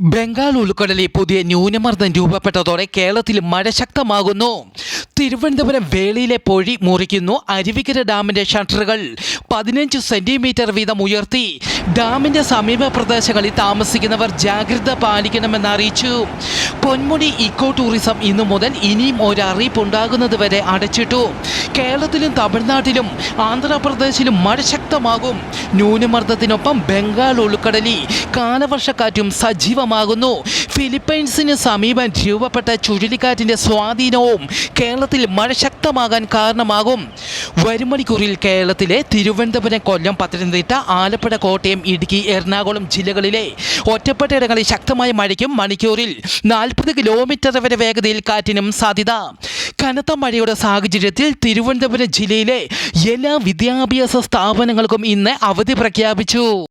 ബംഗാൾ ഉൾക്കടലിൽ പുതിയ ന്യൂനമർദ്ദം രൂപപ്പെട്ടതോടെ കേരളത്തിൽ മഴ ശക്തമാകുന്നു. തിരുവനന്തപുരം വേളിയിലെ പൊഴി മുറിക്കുന്നു. അരുവിക്കര ഡാമിന്റെ ഷട്ടറുകൾ പതിനഞ്ച് സെന്റിമീറ്റർ വീതം ഉയർത്തി. ഡാമിന്റെ സമീപ പ്രദേശങ്ങളിൽ താമസിക്കുന്നവർ ജാഗ്രത പാലിക്കണമെന്ന് അറിയിച്ചു. പൊന്മുടി ഇക്കോ ടൂറിസം ഇന്നു മുതൽ ഇനിയും ഒരു അറിയിപ്പുണ്ടാകുന്നത് വരെ അടച്ചിട്ടു. കേരളത്തിലും തമിഴ്നാട്ടിലും ആന്ധ്രാപ്രദേശിലും മഴ ശക്തമാകും. ന്യൂനമർദ്ദത്തിനൊപ്പം ബംഗാൾ ഉൾക്കടലിൽ കാലവർഷക്കാറ്റും സജീവമാകുന്നു ഫിലിപ്പൈൻസിന് സമീപം രൂപപ്പെട്ട ചുഴലിക്കാറ്റിന്റെ സ്വാധീനവും കേരളത്തിൽ മഴ ശക്തമാകാൻ കാരണമാകും. വരും മണിക്കൂറിൽ കേരളത്തിലെ തിരുവനന്തപുരം കൊല്ലം പത്തനംതിട്ട ആലപ്പുഴ കോട്ടയം ഇടുക്കി എറണാകുളം ജില്ലകളിലെ ഒറ്റപ്പെട്ട ഇടങ്ങളിൽ ശക്തമായ മഴയ്ക്കും മണിക്കൂറിൽ നാൽപ്പത് കിലോമീറ്റർ വരെ വേഗതയിൽ കാറ്റിനും സാധ്യത. കനത്ത മഴയുടെ സാഹചര്യത്തിൽ തിരുവനന്തപുരം ജില്ലയിലെ എല്ലാ വിദ്യാഭ്യാസ സ്ഥാപനങ്ങൾക്കും ഇന്ന് അവധി പ്രഖ്യാപിച്ചു.